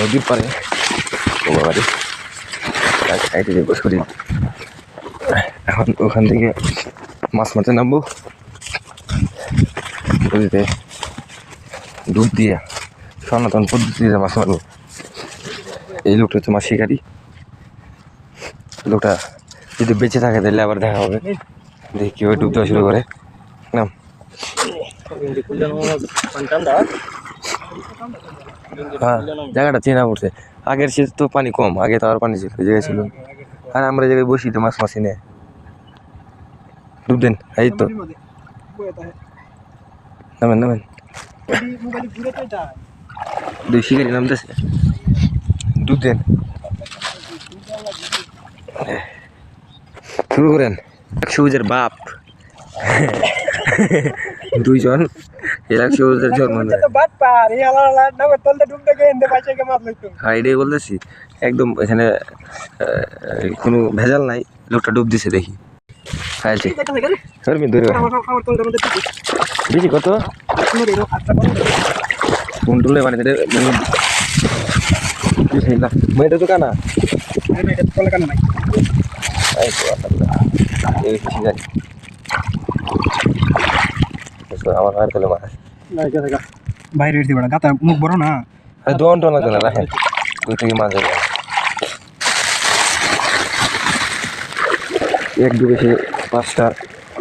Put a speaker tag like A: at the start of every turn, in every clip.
A: নদীর পারে সাইডে এখন ওখান থেকে মাছ মারতে নামবো। নদীতে ডুব দিয়ে, সনাতন পদ্ধতিতে মাছ মারবো, এই লোকটা হচ্ছে মাছ শিকারি লোকটা যদি বেঁচে থাকে তাহলে আবার দেখা হবে। দেখি কীভাবে ডুব দেওয়া শুরু করে। নাম। হ্যাঁ জায়গাটা চেনা পড়ছে। আগের শীত তো পানি কম, আগে তো আর পানি ছিল জায়গায় ছিল। আর আমরা জায়গায় বসি তো মাছ মাছি নেয় ডুব দেন, এই তো। নামেন নামেন। দুই শিকারি নামতেছে। ডুব দেন। শুরু করেন। সবুজের বাপ। দুইজন। এরা সবুজের জন্ম দেয় হ্যাঁ বলতেছি। একদম এখানে কোনো ভেজাল নাই লোকটা ডুব দিছে দেখি। বেশি কত? কোন মানে মেয়েটা তো কানা? এই তো তো আমার
B: বাইরে গাতা মুখ বড় না?
A: আরে দোয়ান টোন লাগবে না রাখেন। দুই থেকে মাছ যাবে এক ডুবে সে পাঁচটা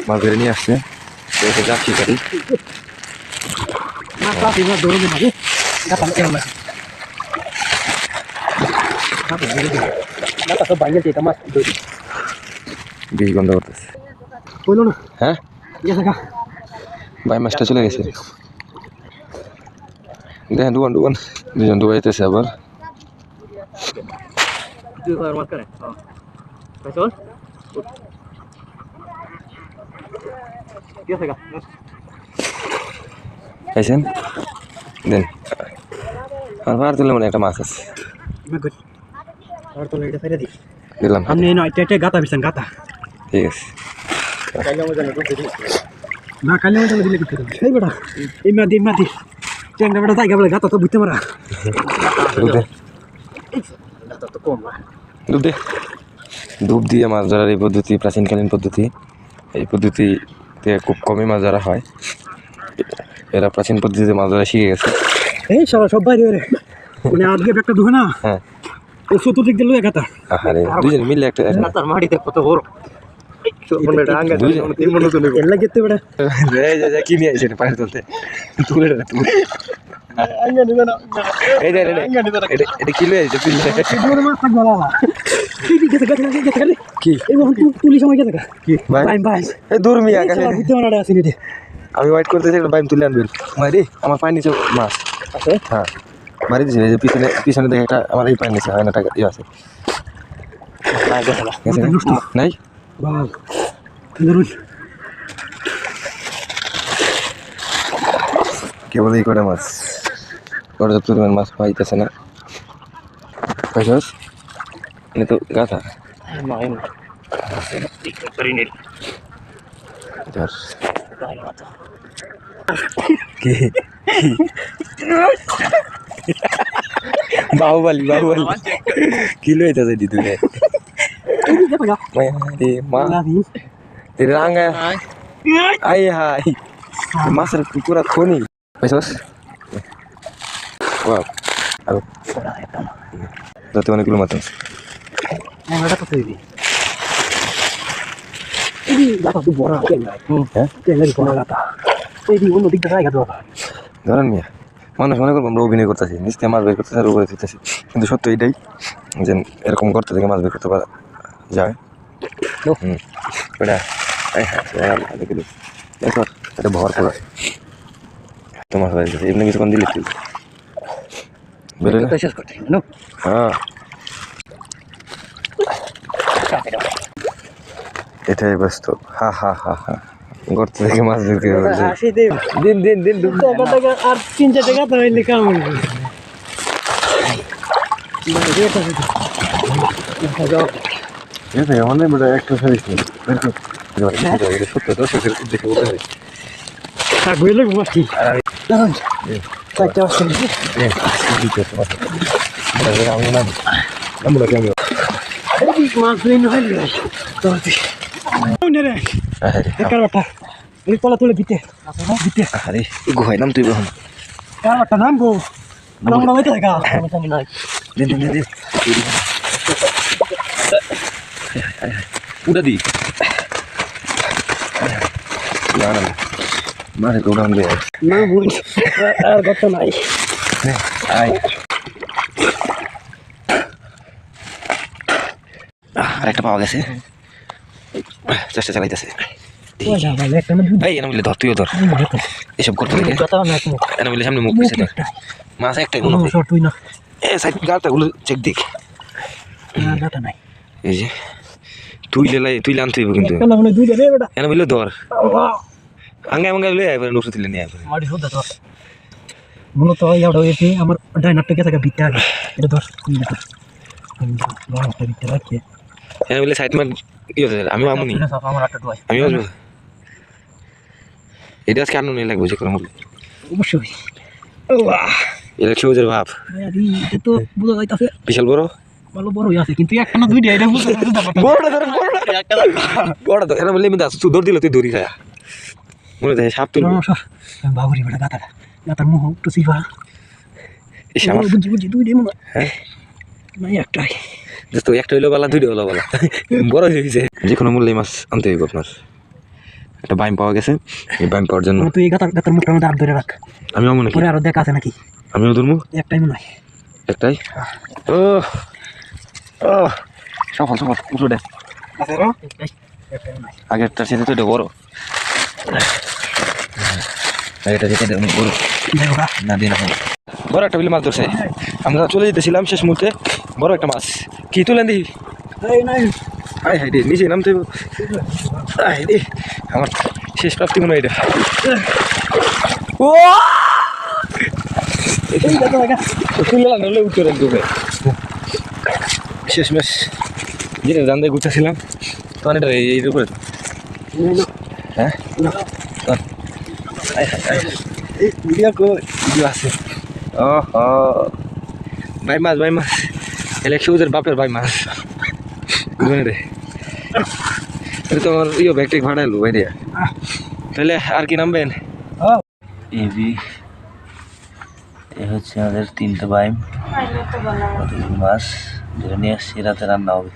A: মাছ ধরে নিয়ে আসছে। এসে যাচ্ছি গাড়ি
B: দৌড়ে দিন গাতা কেমন লাগে
A: বিষ গন্ধ করতেছে।
B: বলল না?
A: হ্যাঁ? ভাই মাছটা চলে গেছে দেখেন ডুবান ডুবান দুজন ডুবাইতেছে আবার
B: তুই আর মাছ করে চল গেছে গা
A: খাইছেন দেন আর ভার তুলে মনে হয় একটা মাছ আছে
B: মেগুন আর তো এটা ফেলে দিই
A: দিলাম
B: আপনি এই নয় এটা গাতা বিছেন গাতা
A: ঠিক আছে
B: না কালে মজা দিলে এই বেটা এই মাদি মাদি। ট্যাংরা বেটা জায়গা বলে গাতা তো বুঝতে পারা।
A: ডুব দে। ডুব দিয়ে মাছ ধরার এই পদ্ধতি প্রাচীনকালীন পদ্ধতি এই পদ্ধতিতে খুব কমই মাছ ধরা হয়। এরা প্রাচীন পদ্ধতিতে মাছ ধরা শিখে গেছে।
B: এই সারা সব বাইরে রে মানে আজকে একটা দুহে না
A: হ্যাঁ।
B: ও চতুর্দিক দিয়ে লুয়ে গাতা
A: আরে দুজন মিলে একটা
B: গাতার মাটিতে কত বড়।
A: এই দূর মিয়া কাছে
B: বুঝতে পারা আসিনি রে
A: আমি ওয়েট করতেছি একটা বাইম তুলে আনবেন মারি আমার পানি নিচে মাছ
B: আছে
A: হ্যাঁ মারি দিয়েছি এই যে পিছনে পিছনে দেখে একটা আমার এই পানি নিচে হয় না টাকা ইয়ে আছে নাই
B: ধরুন।
A: কেবল এই করে মাছ? পর্যাপ্ত পরিমাণ মাছ পাইতেছে না। পাইছস? এটা তো গাথা বাহুবালি বাহুবালি। কি লইতেছে দি তুই? রে মা। তে রাঙ্গা আই হাই মাছের পুরা খনি পাইছস বাপ আর যত অনেক কিলো মাছ আছে
B: দিবি এই তো বড়
A: হ্যাঁ
B: বড় এই অন্য
A: ধরেন মিয়া মানুষ মনে করব আমরা অভিনয় করতেছি নিচে মাছ বের করতেছি আর উপরে দিতেছি কিন্তু সত্য এটাই যে এরকম করতে থেকে মাছ বের করতে পারা যায় হুম ওটা দেখে দেখো এটা ভর করা এমনি কিছুক্ষণ দিলে তুই হ্যাঁ এটাই ব্যস্ত হা হা হা হা গর্ত থেকে মাছ
B: দে
A: দিন দিন দিন ডুব
B: টাকা টাকা আর তিন চার টাকা কাম
A: বেটা একটা সারিস নি বের কর এটা এটা সত্য দর্শকের দেখে বলতে হবে
B: আর মাছটি দাঁড়ান চারটা আসছে নাকি এই মাছ ধরে নয় রে তোরতে রে কার বাটা এই কলা তুলে দিতে দিতে
A: আরে গুহাই নাম তুই বহন
B: কার বাটা নামবো নামবো হইতে থাকা
A: দে দে দে উড়া দি না না মারে গোড়া আনবে
B: না বুঝ আর গত নাই
A: আয় আরেকটা পাওয়া গেছে। চেষ্টা চালাইতেছে। এই এনে ধর তুইও ধর। এসব করতে
B: কথা
A: এনে সামনে মুখ পিছিয়ে ধর। মাছ একটাই মনে
B: তুই না
A: এ সাইড গাড়টাগুলো চেক দিক
B: নাই
A: এই যে তুই লেলাই তুই লান তুইব কিন্তু। এনে ধর। মাঙ্গাই লই আইবার নুসু দিলে নিয়ে আইবার
B: মারি হোদা তো মূলত ইয়াটা হয়েছে আমার ডাইনারটা গেছে বিটটা আগে এটা ধর বারোটা বিটটা রাখছে
A: এনে বলে সাইড মার আমি আমুনি
B: আমার আটটা ডুয়াই
A: আমি আসব এটা আজকে আনন্দ লাগবে যে কোনো মূল্যে
B: অবশ্যই
A: এটা সবুজের ভাব
B: তো বোঝা যাইতাছে
A: বিশাল বড়
B: ভালো বড় হয়ে আছে কিন্তু একটা না দুইটা এটা বুঝতে
A: বড়টা ধর বড়টা বড়টা ধর এনে বলে আমি দাস তুই দৌড় দিল তুই দৌড়ি যায় মনে হয় সাপ তুলবো।
B: বাবুরি বেটা গাতাটা গাতার একটু সিফা। বুঝি বুঝি দুইটাই মনে। হয়?
A: হ্যাঁ
B: নাই একটাই।
A: যে তো একটা হইল বালা দুইটা হলো বালা। বড় হয়ে গেছে। যে কোনো মূল্যে মাছ আনতে হইব আপনার। একটা বাইম পাওয়া গেছে এই বাইম পাওয়ার জন্য।
B: তুই এই গাতার গাতার মুখটার মধ্যে হাত ধরে রাখ।
A: আমি আমু
B: পরে আরও দেখ আছে নাকি?
A: আমিও ধরবো?
B: একটাই মনে হয়।
A: একটাই? ও ও সফল সফল উঠো দে।
B: আছে রো একটাই। একটাই
A: আগেরটার সাথে তো এটা বড়। অনেক বড় না দিন বড় একটা বিলে মাছ ধরছে। আমরা চলে যেতেছিলাম শেষ মুহূর্তে। বড় একটা মাছ। কি তুলেন
B: নাই।
A: আয় হাই রে নিচে নামতে। রে আমার শেষ প্রাপ্তি মনে হয় এটা। ও!
B: এই গাতা লাগা
A: তুললাম নলে উঠে রেন ডুবে শেষ মেশ যেটা জানতে ঘুরতেছিলাম তখন এটা এই এই উপরে। হ্যাঁ? ভিডিও কো ভিডিও আছে। ও হো ভাই মাছ ভাই মাছ। এলে সবুজের বাপের ভাই মাছ। বুঝলেন রে? এটা তো আমার ইয়ে ব্যাগ ট্যাগ ভাড়াইলো ভাই রে। তাহলে আর কি নামবেন?
C: এবি এ হচ্ছে আমাদের তিনটে বাইম মাছ? ধরে নিয়ে আসছি রাতে রান্না হবে।